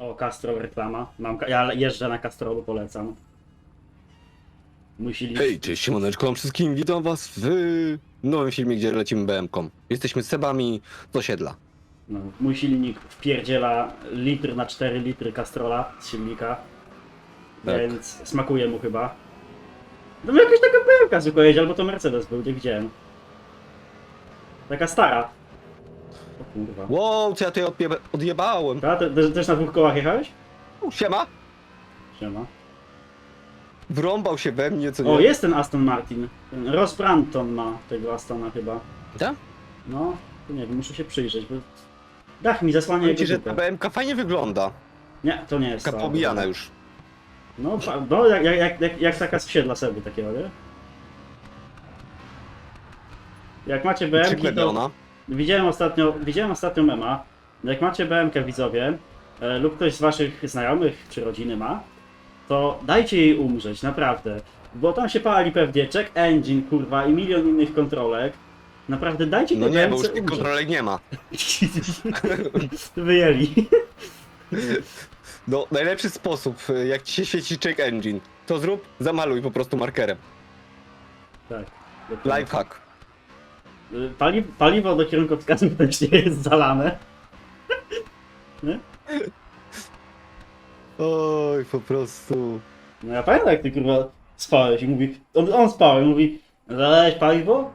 O, Castrol reklama. Mam, ka- ja jeżdżę na Castrolu, polecam. Silnik. Hej, cześć siemaneczko wszystkim, witam was w nowym filmie, gdzie lecimy BM-ką. Jesteśmy z Sebami z osiedla. No, mój silnik wpierdziela litr na 4 litry Castrola z silnika. Tak. Więc smakuje mu chyba. No jakaś taka pełka zwykła jedzie, albo to Mercedes był, gdzie widziałem. Taka stara. Kurwa. Wow, co ja tutaj odjeba odjebałem? A, te, te, też na dwóch kołach jechałeś? U, Siema! Siema. Wrąbał się we mnie, co nie? O, jest ten Aston Martin. Ten Ross Branton ma tego Astona chyba. Tak? No, to nie wiem, muszę się przyjrzeć, bo dach mi zasłania Powiem jego że dupę. ta BM-ka fajnie wygląda. Nie, to nie jest Taka ta. pobijana już. No, fa- no jak, jak, jak, jak, jak taka wsiedla sobie takiego, nie? Jak macie BM, to Przyklepiona. Widziałem ostatnio, widziałem ostatnio mema, jak macie BMK widzowie e, lub ktoś z waszych znajomych czy rodziny ma, to dajcie jej umrzeć, naprawdę. Bo tam się pali pewnie check engine, kurwa, i milion innych kontrolek. Naprawdę dajcie No tej nie, bo BMC już tych umrzeć. kontrolek nie ma. Wyjęli. No, najlepszy sposób, y, jak ci się świeci check engine, to zrób, zamaluj po prostu markerem. tak. Lifehack. Pali, paliwo do kierunkowskazów też nie jest zalane. Nie? Oj, po prostu... No ja pamiętam jak ty kurwa spałeś i mówi, on, on spał i mówi, zalałeś paliwo?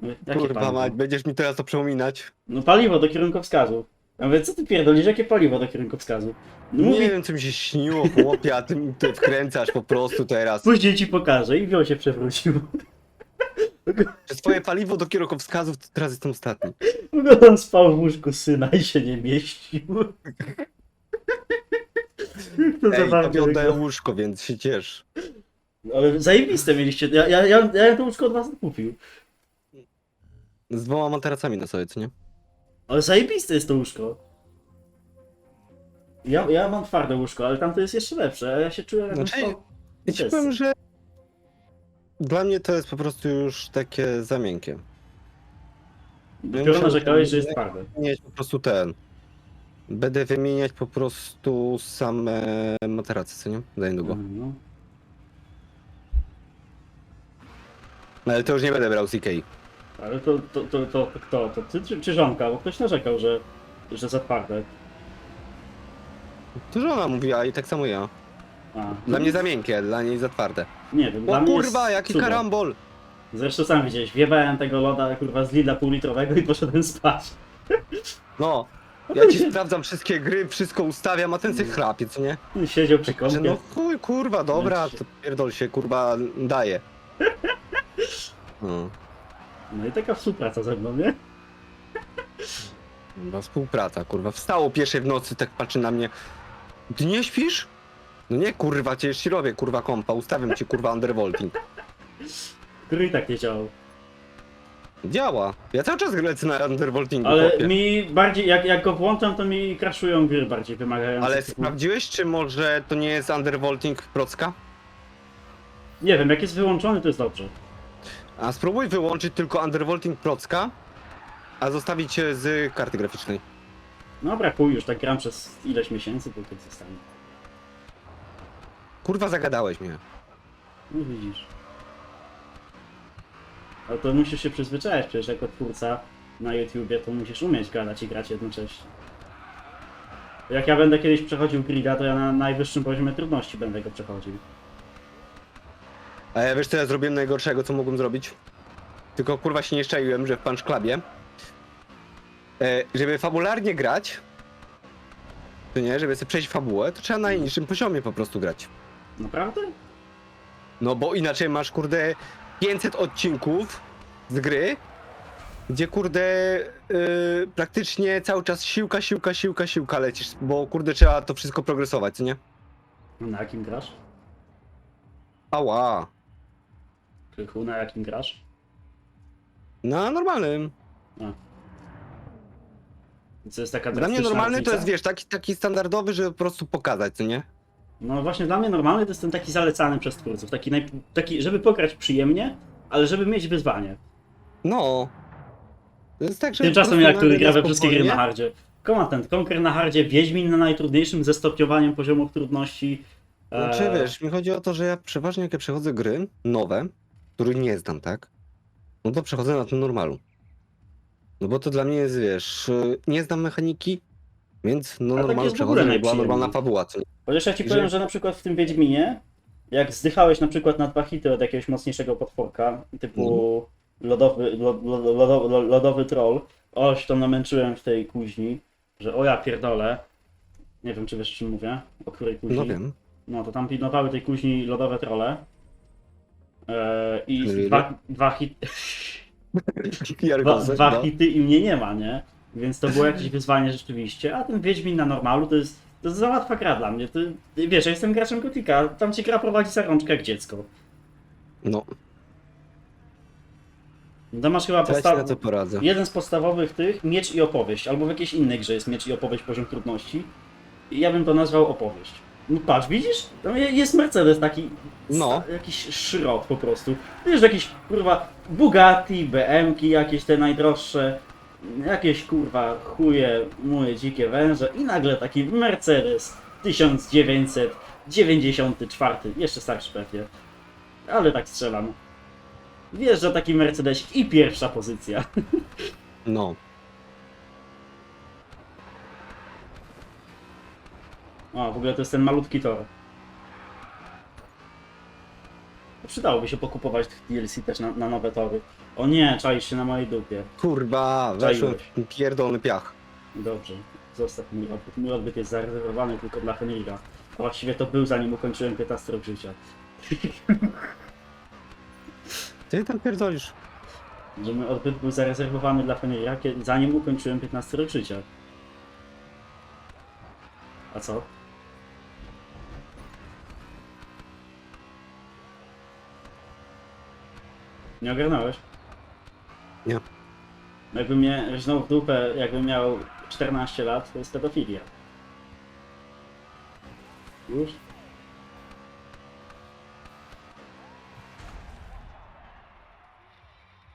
Mówię, Jakie Kurwa paliwo? mać, będziesz mi teraz to przypominać. No paliwo do kierunkowskazów. Ja mówię, co ty pierdolisz, jakie paliwo do kierunkowskazów? No mówi, Nie wiem, co mi się śniło, chłopie, a ty mi tu wkręcasz po prostu teraz. później ci pokażę i wziął się przewrócił. Przez twoje paliwo do kierunkowskazów to teraz jestem ostatni. No on spał w łóżku syna i się nie mieścił. Jak to Ej, zabawnie tobie oddaję wygląda. łóżko, więc się ciesz. Ale zajebiste mieliście, ja, ja, ja, ja to łóżko od was kupił. Z dwoma materacami na sobie, co nie? Ale zajebiste jest to łóżko. Ja, ja mam twarde łóżko, ale tamto jest jeszcze lepsze, a ja się czuję jakbym Znaczy, Ja ci powiem, że dla mnie to jest po prostu już takie za miękkie. Dopiero narzekałeś, że jest twarde. Wymieniać po prostu ten. Będę wymieniać po prostu same materace, co nie? Za niedługo. No. Ale to już nie będę brał z Ikei. Ale to, to, to, to, to kto? To ty czy, czy żonka? Bo ktoś narzekał, że, że za twarde. To żona mówiła i tak samo ja. A, Dla mnie za miękkie, dla niej za twarde. Nie wiem, dla O mnie kurwa, jest jaki cudo. karambol! Zresztą sam widziałeś, wjebałem tego loda kurwa z Lidla półlitrowego i poszedłem spać. No, ja ci sprawdzam wszystkie gry, wszystko ustawiam, a ten se chrapie, co nie? Siedział przy Że no chuj, kurwa, dobra, Lecz. to pierdol się, kurwa, daje. No, No i taka współpraca ze mną, nie? chyba współpraca, kurwa. Wstało pierwszej w nocy, tak patrzy na mnie. Ty nie śpisz? No nie, kurwa, cię ci robię, kurwa, kompa, ustawiam ci, kurwa, undervolting. Który i tak nie działał. Działa. Ja cały czas lecę na undervoltingu, Ale chłopie. mi bardziej, jak, jak go włączam, to mi crashują gry bardziej wymagające. Ale typu- sprawdziłeś, czy może to nie jest undervolting procka? Nie wiem, jak jest wyłączony, to jest dobrze. A spróbuj wyłączyć tylko undervolting procka, a zostawić się z karty graficznej. Dobra, chuj, już tak gram przez ileś miesięcy, to tak zostanie. Kurwa, zagadałeś mnie. No widzisz. Ale to musisz się przyzwyczaić, przecież jako twórca na YouTubie to musisz umieć gadać i grać jednocześnie. Jak ja będę kiedyś przechodził grida, to ja na najwyższym poziomie trudności będę go przechodził. A ja wiesz co ja zrobiłem najgorszego, co mogłem zrobić? Tylko kurwa się nie szczaiłem, że w Punch Clubie, e, żeby fabularnie grać, to nie, żeby sobie przejść fabułę, to trzeba na najniższym poziomie po prostu grać. Naprawdę? No bo inaczej masz kurde 500 odcinków z gry, gdzie kurde y, praktycznie cały czas siłka, siłka, siłka, siłka lecisz, bo kurde trzeba to wszystko progresować, co nie? No na jakim grasz? Ała. Krychu, na jakim grasz? Na normalnym. A. Co jest taka Dla mnie drastyczna normalny to różnica? jest, wiesz, taki, taki standardowy, żeby po prostu pokazać, co nie? No właśnie dla mnie normalny to jest ten taki zalecany przez twórców. Taki, naj... taki żeby pograć przyjemnie, ale żeby mieć wyzwanie. No. To jest tak, że Tymczasem jak który gra we wszystkie gry na hardzie. Command Conquer na hardzie, Wiedźmin na najtrudniejszym ze stopniowaniem poziomów trudności. Znaczy Eee, wiesz, mi chodzi o to, że ja przeważnie jak ja przechodzę gry nowe, których nie znam, tak? No to przechodzę na tym normalu. No bo to dla mnie jest, wiesz, y, nie znam mechaniki, więc no tak jest w ogóle była najprzyjemniej. normalna fabuła, co nie? Chociaż ja ci Jeżeli- powiem, że na przykład w tym Wiedźminie, jak zdychałeś na przykład na dwa hity od jakiegoś mocniejszego potworka, typu lodowy, lo, lo, lo, lo, lodowy troll, oś to namęczyłem w tej kuźni, że o ja pierdolę. Nie wiem, czy wiesz, o czym mówię, o której kuźni. No wiem. No to tam pilnowały tej kuźni lodowe trolle. Eee, I Really? dwa, dwa, hit, dwa, dwa no. hity i mnie nie ma, nie? Więc to było jakieś wyzwanie rzeczywiście. A ten Wiedźmin na normalu to jest, to jest za łatwa gra dla mnie. To, wiesz, ja jestem graczem Gotika, tam ci gra prowadzi za rączkę jak dziecko. No, To masz chyba to ja ci na to podstaw... poradzę. jeden z podstawowych tych, miecz i opowieść, albo w jakiejś innej grze jest miecz i opowieść poziom trudności. I ja bym to nazwał opowieść. No patrz, widzisz? Tam je- jest Mercedes taki, No. sta- jakiś szrot po prostu. Wiesz, jakieś kurwa Bugatti, BM-ki jakieś te najdroższe, jakieś kurwa chuje, moje dzikie węże i nagle taki Mercedes 1994, jeszcze starszy pewnie. Ale tak strzelam. Wiesz, że taki Mercedes i pierwsza pozycja. No. O, w ogóle to jest ten malutki tor. Przydałoby się pokupować tych DLC też na, na nowe tory. O nie, czaisz się na mojej dupie. Kurwa, weszłem w pierdolony piach. Dobrze, zostaw mój odbyt. Mój odbyt jest zarezerwowany tylko dla Fenriga. A właściwie to był zanim ukończyłem 15 rok życia. Ty tam pierdolisz. Że mój odbyt był zarezerwowany dla kie- zanim ukończyłem 15 rok życia. A co? Nie ogarnąłeś? Nie. Jakby mnie rżnął w dupę, jakbym miał 14 lat, to jest pedofilia. Już?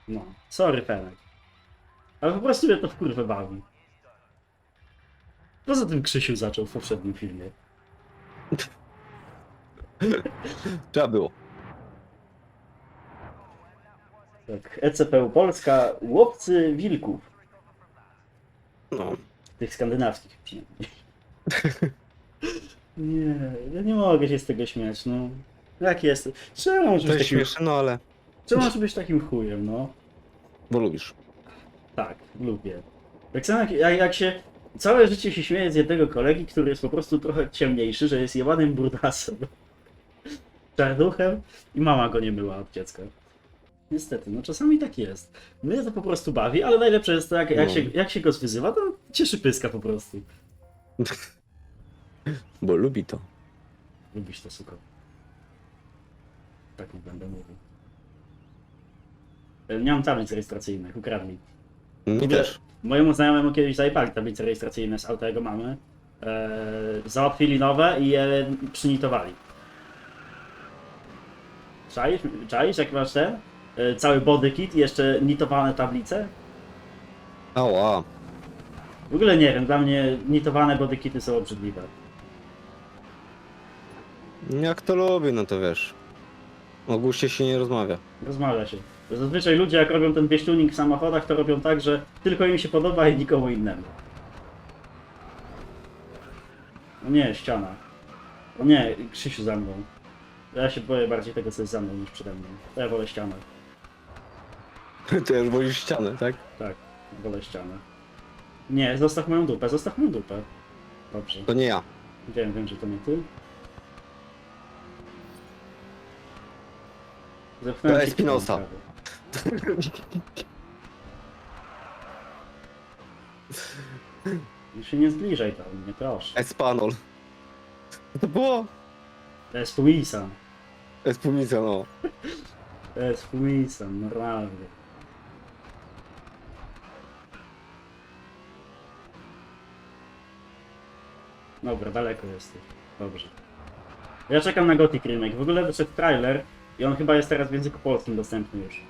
No, sorry Fenek. Ale po prostu mnie to w kurwę bawi. Poza tym Krzysiu zaczął w poprzednim filmie. Trzeba było. Tak, ECPU Polska, łowcy wilków. No. Tych skandynawskich przynajmniej. Nie, ja nie mogę się z tego śmiać, no. Jak jest? Czemu To być jest takim, śmieszne, no ale... czemu być takim chujem, no? Bo lubisz. Tak, lubię. Tak samo jak, jak, jak się... Całe życie się śmieję z jednego kolegi, który jest po prostu trochę ciemniejszy, że jest jebanym burdasem. Czarnuchem i mama go nie myła od dziecka. Niestety, no czasami tak jest. Mnie to po prostu bawi, ale najlepsze jest to, jak, jak, No. się, jak się go zwyzywa, to cieszy pyska po prostu. Bo lubi to. Lubisz to, suko. Tak nie będę mówił. E, Nie mam tablic rejestracyjnych, ukradli. Ogóle- też. Mojemu znajomemu kiedyś zajebali tablice rejestracyjne z auta jego mamy. E, załatwili nowe i je przynitowali. Czaisz, czaisz jak masz ten? E, cały body kit i jeszcze nitowane tablice? Ała. W ogóle nie wiem, dla mnie nitowane body kity są obrzydliwe. Jak to lubię, no to wiesz. O guście się nie rozmawia. Rozmawia się. Zazwyczaj ludzie jak robią ten wieślunik w samochodach, to robią tak, że tylko im się podoba i nikomu innemu. No nie, ściana. O nie, Krzysiu za mną. Ja się boję bardziej tego, co jest za mną niż przede mną. To ja wolę ścianę. Ty już wolisz ścianę, tak? Tak, wolę ścianę. Nie, zostaw moją dupę, zostaw moją dupę. Dobrze. To nie ja. Wiem, wiem, że to nie ty. Zepchnąłem To ci Espinosa. prawy. Już się nie zbliżaj tam, nie proszę. Espanol. To było? To jest Fumisan. Espumica, no. To jest Dobra, daleko jesteś. Dobrze. Ja czekam na Gothic Remake. W ogóle wyszedł trailer i on chyba jest teraz w języku polskim dostępny już.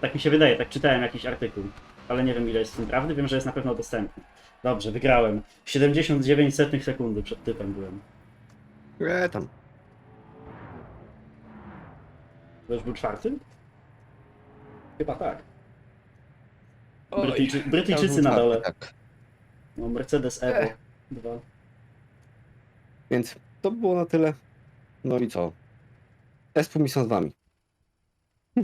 Tak mi się wydaje, tak czytałem jakiś artykuł. ale nie wiem ile jest w tym prawdy, wiem, że jest na pewno dostępny. Dobrze, wygrałem. 79 setnych sekundy przed typem byłem. E, tam. To już był czwarty? Chyba tak. Oj, Brytyjczy, Brytyjczycy na dole. Tak. No, Mercedes Evo Eh. 2. Więc to było na tyle. No i co? Espumi są z wami.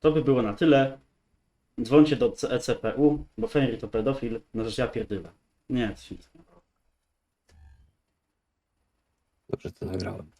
To by było na tyle. Dzwońcie do ECPU, bo Fenry to pedofil, no rzecz ja. Nie, to się nie Dobrze to nagrałem.